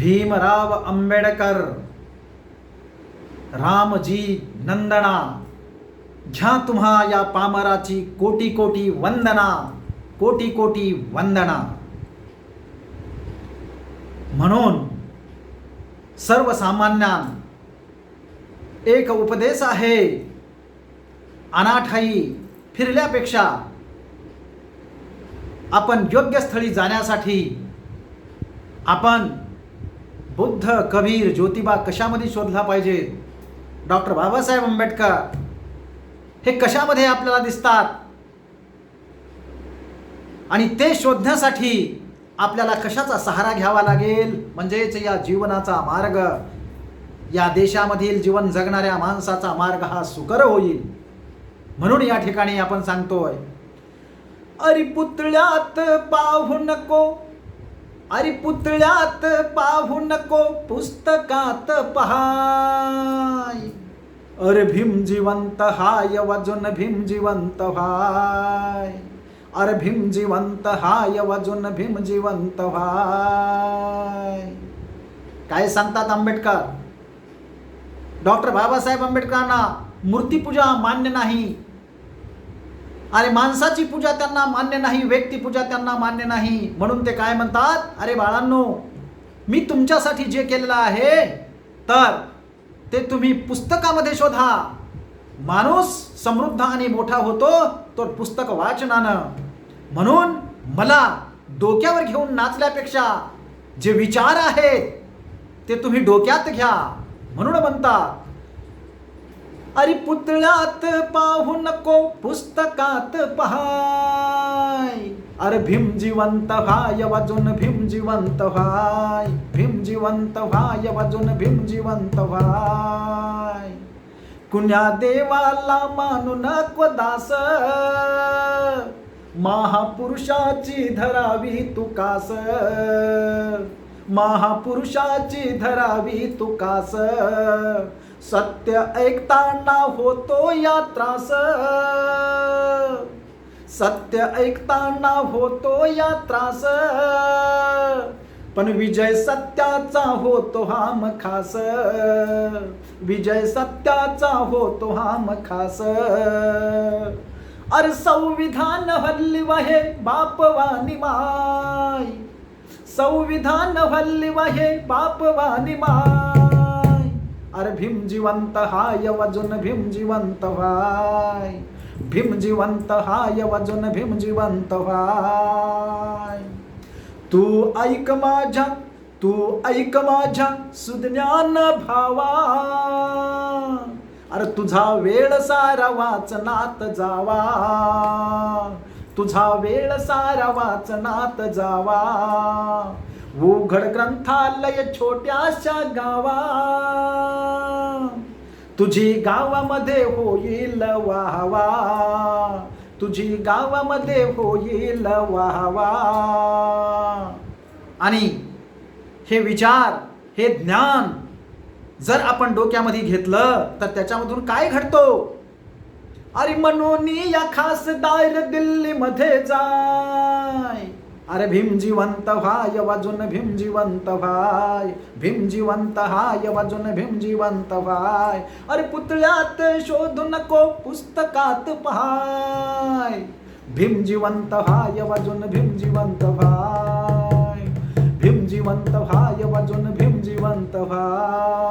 भीमराव आंबेडकर रामजी नंदना घ्या तुम्हा या पामराची कोटी कोटी वंदना कोटी कोटी वंदना म्हणून सर्वसामान्यां एक उपदेश आहे अनाठाई फिरल्यापेक्षा आपण योग्य स्थळी जाण्यासाठी आपण बुद्ध कबीर ज्योतिबा कशामध्ये शोधला पाहिजे? डॉक्टर बाबासाहेब आंबेडकर हे कशामध्ये आपल्याला दिसतात? आणि ते शोधण्यासाठी आपल्याला कशाचा सहारा घ्यावा लागेल? म्हणजेच या जीवनाचा मार्ग. या देशामधील जीवन जगणाऱ्या माणसाचा मार्ग हा सुकर होईल. म्हणून या ठिकाणी आपण सांगतोय अरे पुतळ्यात पाहू नको. अरे पुतळ्यात पाहू नको पुस्तकात पहाय। अरे भीम जिवंत हाय, वाजून भीम जिवंत हाय अरे भीम जिवंत हाय, वाजून भीम जिवंत हाय काय सांगतात आंबेडकर? डॉक्टर बाबासाहेब आंबेडकरांना मूर्तीपूजा मान्य नाही. अरे माणसाची पूजा त्यांना मान्य नाही व्यक्तिपूजा त्यांना मान्य नाही. म्हणून ते काय म्हणतात? अरे बाळांनो मी तुमच्यासाठी जे केलेलं आहे तर ते तुम्ही पुस्तकामध्ये शोधा. माणूस समृद्ध आणि मोठा होतो तो पुस्तक वाचनानं. म्हणून मला डोक्यावर घेऊन नाचल्यापेक्षा जे विचार आहेत ते तुम्ही डोक्यात घ्या. म्हणून म्हणतात अरे पुतळ्यात पाहू नको पुस्तकात पहाय. अरे भीम जिवंत व्हाय वाजून भीम जिवंत व्हाय. भीम जिवंत व्हाय वाजून भीम जिवंत व्हाय. कुण्या देवाला मानू नको दास. महापुरुषाची धरावी तुकास महापुरुषाची धरावी तुकास सत्य ऐकताना होतो या त्रास सत्य ऐकताना होतो या त्रास पण विजय सत्याचा होतो हा मखास विजय सत्याचा होतो हा मखास अर संविधान हल्ली वहे बापवानी माय संविधान हल्ली वहे बापवानी माय भीम जिवंत हाय वजून भीम जिवंत व्हाय भीम जिवंत हाय वजून भीम जिवंत व्हाय तू ऐक माझ्या तू ऐक माझ्या सुज्ञान भावा। अरे तुझा वेळ सारा वाचनात जावा। तुझा वेळ सारा वाचनात जावा। उघड ग्रंथालय छोट्याशा गावा। तुझी गावामध्ये होईल वाहवा. तुझी गावामध्ये होईल वाहवा. आणि हे विचार हे ज्ञान जर आपण डोक्यामध्ये घेतलं तर त्याच्यामधून काय घडतो? अरे म्हणून या खासदार दिल्लीमध्ये जा. अरे भीम जिवंत व्हाय वाजून भीम जिवंत व्हाय भीम जिवंत हाय वाजून भीम जिवंत व्हाय अरे पुतळ्यात शोधू नको पुस्तकात पहाय. भीम जिवंत हाय वाजून भीम जिवंत व्हाय भीम जिवंत व्हाय वाजून भीम जिवंत व्हाय